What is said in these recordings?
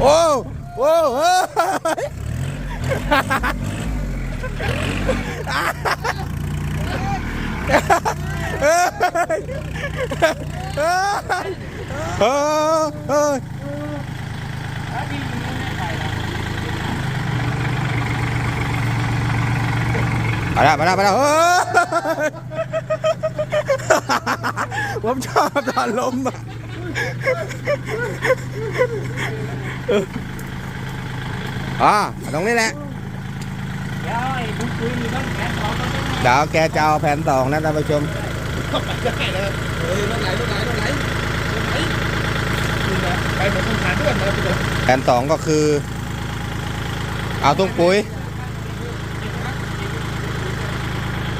โอ้โอ้เฮ้ยเฮ้ยเฮ้ยเฮ้ยไปแล้วไปแล้วไปแล้วเฮ้ผมชอบตอนล้มอะ อ่าตรงนี้แหละเดี๋ยวไอ้บุ้งปุ้ยมีต้นแขนสองต้นไม้เดี๋ยวแกจะเอาแผนสองนะท่านผู้ชมไปหมดต้นขาด้วยนะพี่โดแผนสองก็คือ เอาตุ้งปุ๋ย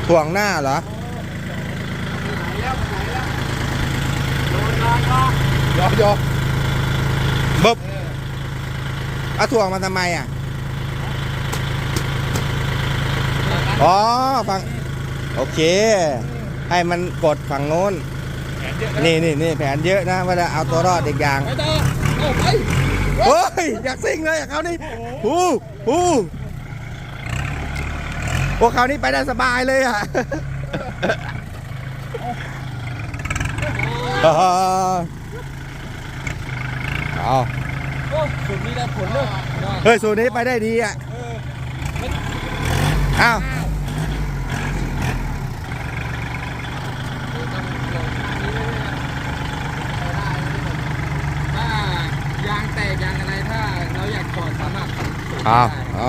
ถ่วงหน้าเหรอยอกยอกบึบ เอาถ่วงมาทำไมอะ อ๋อฝั่งโอเค ให้มันกดฝั่งโน้นแขนเยอะนี่นี่นี่แผนเยอะนะว่าจะเอาตัวรอดอีกอย่างไปต่อเอาไปเฮ้ยอยากซิ่งเลยเขานี่ฮู้ฮู้พวกเขานี่ไปได้สบายเลยอะเอาเอาโอ้สุดนี้ได้ผลเลยเฮ้ยสูตรนี้ไปได้ดีอะอ้าวถ้ายางแตกยางอะไรถ้าเราอยากถอดสามารถเอาเอา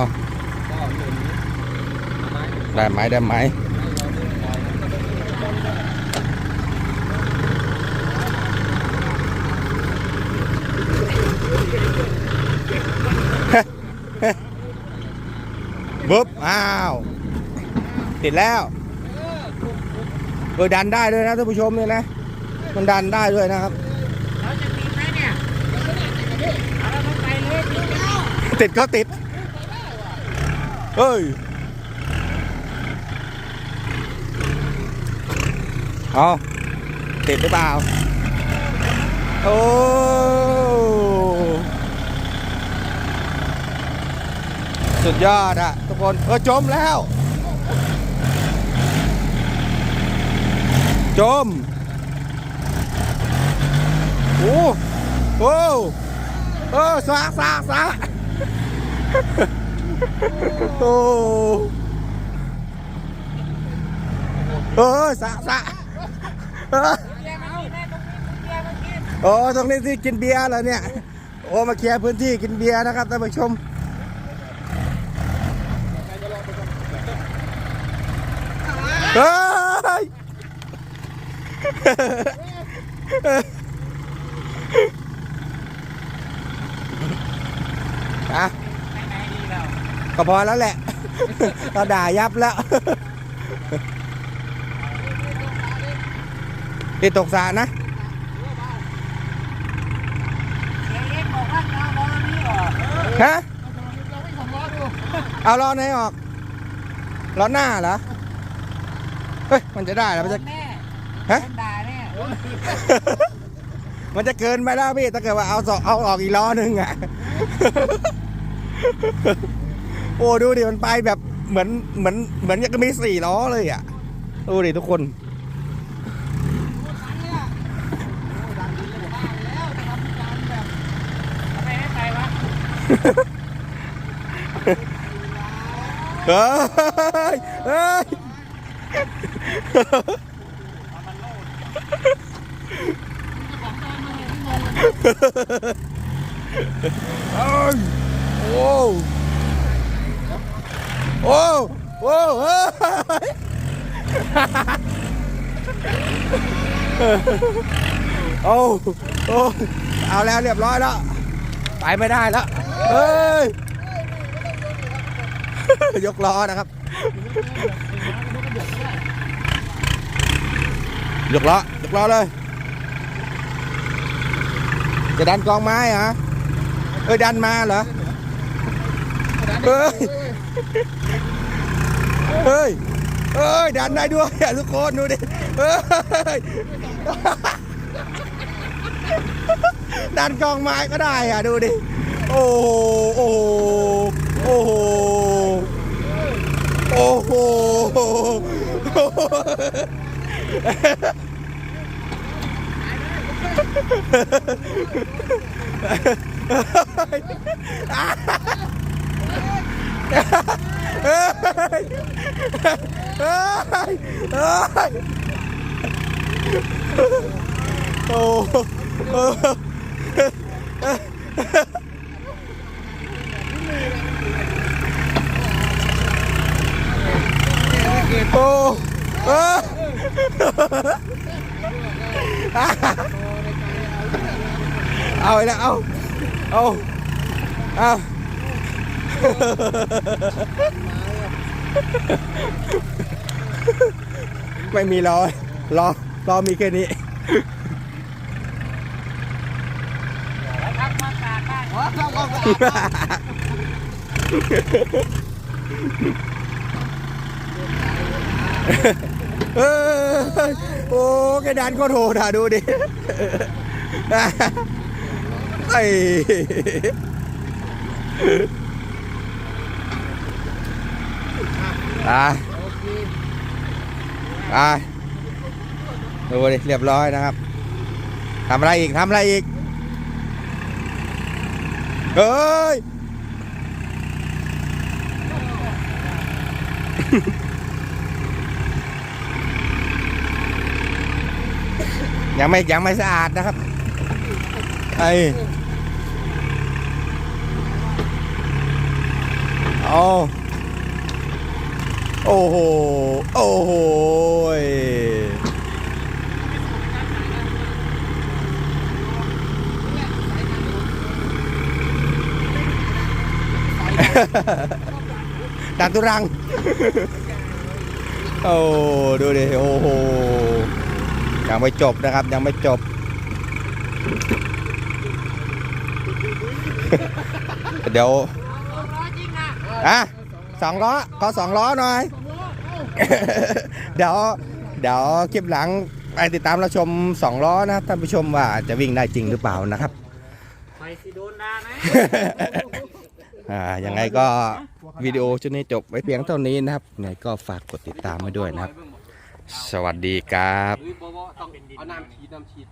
ก็หมุนไม้ได้ไหมได้ไหม บุ๊บอ้าวติดแล้วเออดันได้ด้วยนะท่านผู้ชมเนี่ยนะ มันดันได้ด้วยนะครับติดก็ติดเฮ้ยเอาติดหรือเปล่า โอ้สุดยอดอะ ทุกคน เออจมแล้ว จม โอ้โอ้เออสะสะสะโอ้เออสะสะเออเรียกมากินแม่ตรงนี้เรียกมากินโอ้ตรงนี้ที่กินเบียร์เหรอเนี่ย โอ้มาเคลียร์พื้นที่กินเบียร์นะครับท่านผู้ชม เฮ้ยอะไปไหนดีเราก็พอแล้วแหละ เราด่ายับแล้วที่ตกสระนะเสียเล็กบอกว่าจะเอาบอลนี้ออกฮะเราไม่ของล้อดูเอาล้อไหนออกล้อหน้าเหรอ เฮ้ยมันจะได้เหรอมันจะ แม่ฮะคนด่าแน่มันจะเกินไปแล้วพี่ถ้าเกิดว่าเอาสองเอาออกอีกล้อหนึงอะ โอ้ดูดิมันไปแบบเหมือนเหมือนเหมือนจะมีสี่ล้อเลยอะดูดิทุกคนไปให้ไปวะเฮ้ยเฮ้ยเอ้ย โอ้โอ้โอ้เฮ้ยโอ้โอ้เอาแล้วเรียบร้อยแล้ว ไปไม่ได้แล้ว เฮ้ย ยกล้อนะครับ ยกล้อยกล้อเลย จะดันกองไม้เหรอเอ้ยดันมาเหรอเฮ้ยเฮ้ยเฮ้ยดันได้ด้วยอะทุกคนดูดิเฮ้ยดันกองไม้ก็ได้อะดูดิ โอ้โหโอ้โหโอ้โห โอ้โห เออเอ้ยเอาอีกแล้วเอาเอาเอาไม่มีรอรอรอมีแค่นี้ เออโอ้กระดานก็โทรด่าดูดิไอ้อะอะดูดิเรียบร้อยนะครับทำอะไรอีกทำอะไรอีกเฮ้ย ยังไม่ยังไม่สะอาดนะครับไอ้โอ้โอ้โห โอ้โหดันตุรัง โอ้ ดูดิ โอ้โห ยังไม่จบนะครับ ยังไม่จบ เดี๋ยวร้อยจริงนะอะสองล้อขอสองล้อหน่อย เดี๋ยวเดี๋ยวคลิปหลังไปติดตามเราชมสองล้อนะท่านผู้ชมว่าจะวิ่งได้จริงหรือเปล่านะครับไปสิโดนด่านะอ่ายังไงก็วิดีโอชุดนี้จบไว้เพียงเท่านี้นะครับยังไงก็ฝากกดติดตามไว้ด้วยนะครับ สวัสดีครับ เอาน้ำฉีดน้ำฉีด